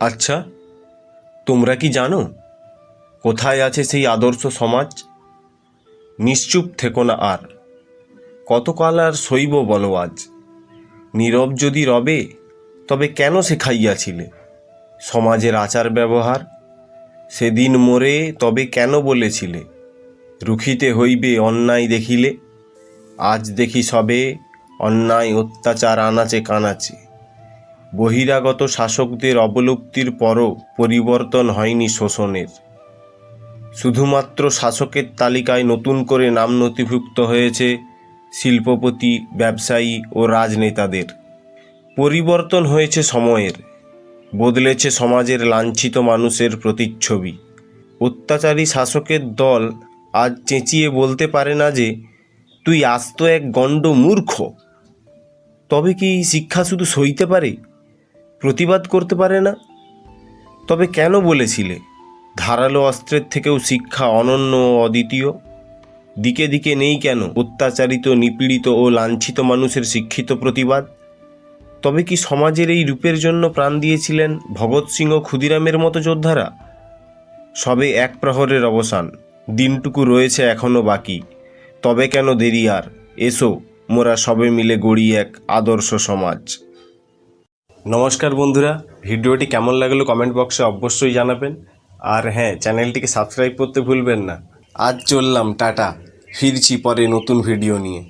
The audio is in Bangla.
আচ্ছা তোমরা কি জানো কোথায় আছে সেই আদর্শ সমাজ? নিশ্চুপ থেকো না আর। কতকাল আর শৈব বলো আজ? নীরব যদি রবে, তবে কেন শেখাইয়াছিলে সমাজের আচার ব্যবহার? সেদিন মোরে তবে কেন বলেছিলে? রুখিতে হইবে অন্যায় দেখিলে? আজ দেখি সবে অন্যায় অত্যাচার আনাচে কানাচে। বহিরাগত শাসকদের অবলুপ্তির পরও পরিবর্তন হয়নি শোষণের। শুধুমাত্র শাসকের তালিকায় নতুন করে নাম নথিভুক্ত হয়েছে শিল্পপতি, ব্যবসায়ী ও রাজনেতাদের। পরিবর্তন হয়েছে সময়ের, বদলেছে সমাজের লাঞ্ছিত মানুষের প্রতিচ্ছবি। অত্যাচারী শাসকের দল আজ চেঁচিয়ে বলতে পারে না যে, তুই আস্ত এক গণ্ড মূর্খ তবে কি শিক্ষা শুধু সইতে পারে? প্রতিবাদ করতে পারে না। তবে কেন বলেছিলে, ধারালো অস্ত্রের থেকেও শিক্ষা অনন্য ও অদ্বিতীয়? দিকে দিকে নেই কেন অত্যাচারিত, নিপীড়িত ও লাঞ্ছিত মানুষের শিক্ষিত প্রতিবাদ? তবে কি সমাজের এই রূপের জন্য প্রাণ দিয়েছিলেন ভগৎ সিং ও ক্ষুদিরামের মতো যোদ্ধারা? সবে এক প্রহরের অবসান, দিনটুকু রয়েছে এখনও বাকি। তবে কেন দেরি আর? এসো, মোরা সবে মিলে গড়ি এক আদর্শ সমাজ। নমস্কার বন্ধুরা, ভিডিওটি কেমন লাগল কমেন্ট বক্সে অবশ্যই জানাবেন। আর হ্যাঁ চ্যানেলটিকে সাবস্ক্রাইব করতে ভুলবেন না। আজ চললাম, টাটা। ফিরছি পরে নতুন ভিডিও নিয়ে।